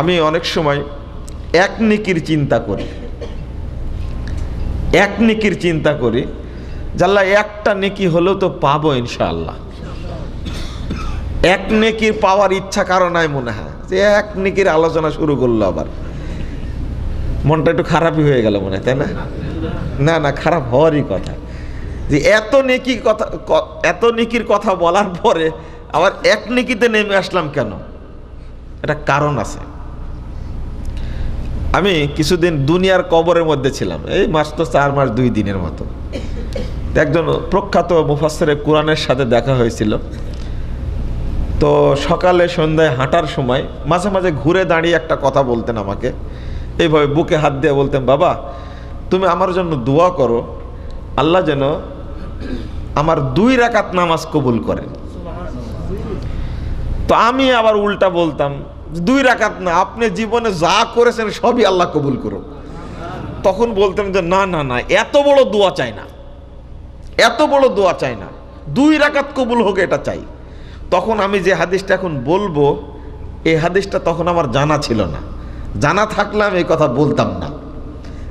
আমি অনেক সময় এক নিকির চিন্তা করি। এক নিকির চিন্তা করি জাল্লা একটা নেকি হলেও তো পাবো ইনশাআল্লাহ। এক নেকির পাওয়ার ইচ্ছা কারও নাই মনে হয়। যে এক নেকির আলোচনা শুরু করল আবার। মনটা একটু খারাপই হয়ে গেল মনে হয়, তাই না? না না, খারাপ হওয়ারই কথা। যে এত নেকি কথা এত নেকির কথা বলার পরে আবার এক নেকিতে নেমে আসলাম কেন? এটা কারণ আছে। আমি কিছুদিন দুনিয়ার কবরের মধ্যে ছিলাম। এই মাস তো চার মাস দুই দিনের মতো। একজন প্রখ্যাত মুফাসসিরে কোরআনের সাথে দেখা হয়েছিল। তো সকালে সন্ধ্যায় হাঁটার সময় মাঝে মাঝে ঘুরে দাঁড়িয়ে একটা কথা বলতেন আমাকে। এইভাবে বুকে হাত দিয়ে বলতেন, বাবা, তুমি আমার জন্য দোয়া করো। আল্লাহ যেন আমার দুই রাকাত নামাজ কবুল করেন। তো আমি আবার উল্টা বলতাম, দুই রাকাত না, আপনি জীবনে যা করেছেন সবই আল্লাহ কবুল করুন তখন বলতাম যে, না না না, এত বড় দোয়া চাই না। এত বড় দোয়া চাই না। দুই রাকাত কবুল হোক এটা চাই। তখন আমি যে হাদিসটা এখন বলব, এই হাদিসটা তখন আমার জানা ছিল না। জানা থাকলে আমি এই কথা বলতাম না।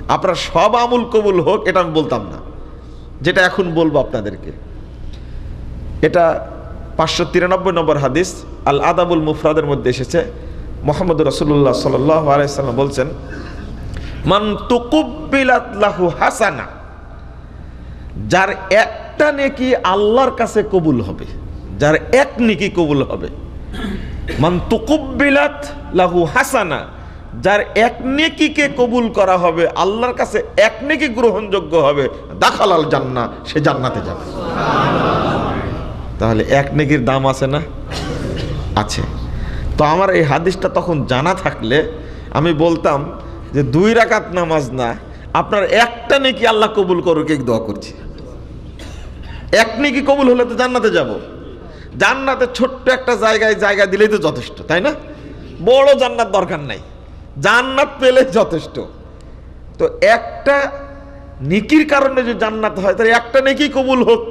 আপনার সব আমুল কবুল হোক এটা আমি বলতাম না। যেটা এখন বলব আপনাদেরকে। এটা পাঁচশো তিরানব্বই নম্বর হাদিস। আল আদাবুল মুফরাদের মধ্যে এসেছে। মোহাম্মদ রসুল্লাহ সাল্লাহ আলাইসাল্লাম বলছেন, মান তুকুব্বিলাত লাহু হাসানা যার একটা নেকি আল্লাহর কাছে কবুল হবে, যার এক নেকি কবুল হবে। মান তুকুব্বিলাত লাহু হাসানা, যার এক নেকিকে কবুল করা হবে, আল্লাহর কাছে এক নেকি গ্রহণযোগ্য হবে দাখালাল জান্না সে জান্নাতে যাবে। তাহলে এক নেকির দাম আছে না? আছে। তো আমার এই হাদিসটা তখন জানা থাকলে আমি বলতাম যে দুই রাকাত নামাজ না, আপনার একটা নেকি আল্লাহ কবুল করুক এক দোয়া করছি। এক নেকি কবুল হলে তো জান্নাতে যাব। জান্নাতে ছোট্ট একটা জায়গায় জায়গা দিলেই তো যথেষ্ট, তাই না? বড় জান্নাত দরকার নাই। জান্নাত পেলে যথেষ্ট। তো একটা নেকির কারণে যদি জান্নাত হয়, তাহলে একটা নেকি কবুল হোক।